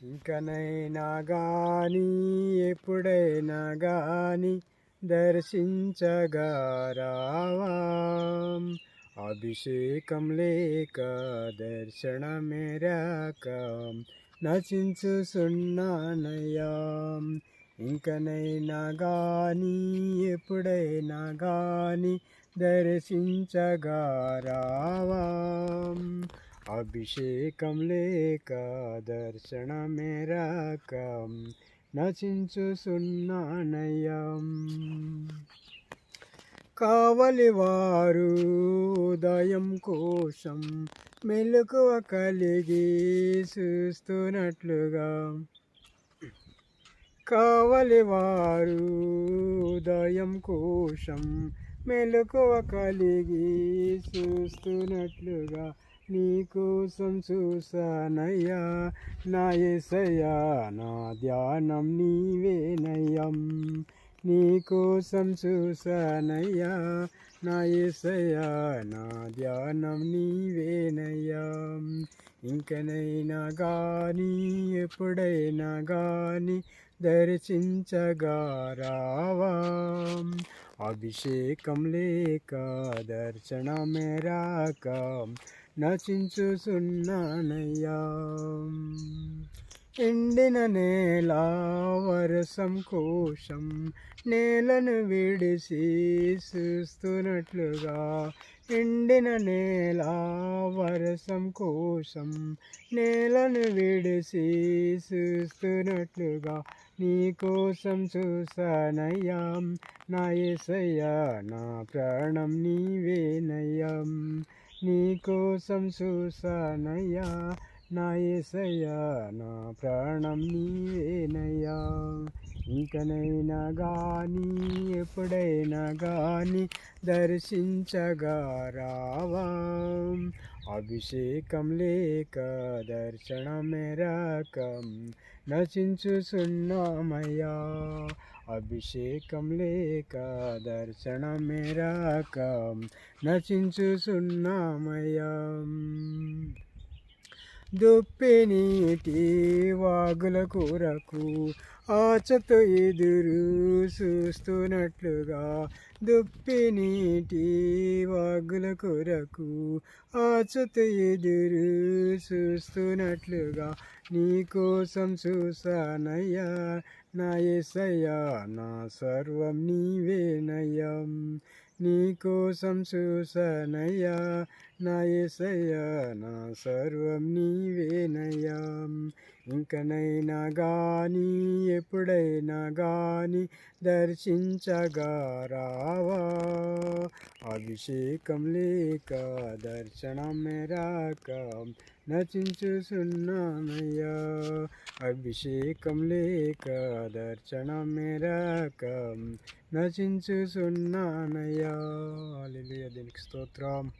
ఇంకనైనా గాని ఎప్పుడైనా గాని దర్శించగా రావా అభిషేకం లేక దర్శనమే రాక నచించుచున్నానయ్యా ఇంకనైనా గాని ఎప్పుడైనా గాని దర్శించగా రావా అభిషేకం లేక దర్శనమే రాక నచించుచున్నానయ్యా కావలి వారు ఉదయం కోసం మెలకువ కలిగి చూస్తున్నట్లుగా. కావలి వారు ఉదయం కోసం మెలకువ కలిగి చూస్తున్నట్లుగా. నీకోసం చూసానయ్యా నా ఎసయ్యా నా ధ్యానం నీవేనయ్యం. నీకోసం చూసానయ్యా నా ఎసయ్యా నా ధ్యానం నీవేనయ్యా. ఇంకనైనా కానీ ఎప్పుడైనా కానీ దర్శించగా రావా. అభిషేకం లేక దర్శనమే రాక నచించుచున్నానయ్యా ఎండిన నేల వరసం కోసం నేలను విడిసి చూస్తున్నట్లుగా ఎండిన నేల వరసం కోసం నేలను విడిసి చూస్తున్నట్లుగా నీ కోసం చూసానయ్యా నా ఎసయ్యా నా ప్రాణం నీవేనయ్యా. నీ కోసం చూసానయ్యా నా ఎసయ్యా నా ప్రాణం నీవేనయ్యా. ఇంకనైనా గాని ఎప్పుడైనా గాని దర్శించగా రావా. అభిషేకం లేక దర్శనమే రాక నచించుచున్నామయ్యా అభిషేకం లేక దర్శనమే రాక నచించుచున్నామయ్యా దుప్పి నీటి వాగుల కొరకు ఆచతో ఎదురు చూస్తున్నట్లుగా. దుప్పి నీటి వాగుల కొరకు ఆచతో ఎదురు చూస్తున్నట్లుగా. నీకోసం చూసానయ్యా నా ఎసయ్యా నా సర్వం నీవేనయ్యం. నీకోసం చూసానయ్యా నా ఎసయ్యా నా సర్వం నీవేనయ్యా. ఇంకనైనా గాని ఎప్పుడైనా గాని దర్శించగా రావా. అభిషేకం లేక దర్శనం రాక నచించుచున్నానయ్యా. అభిషేకం లేక దర్శనం రాక నచించుచున్నానయ్యా. అల్లెలూయా దీనికి స్తోత్రం.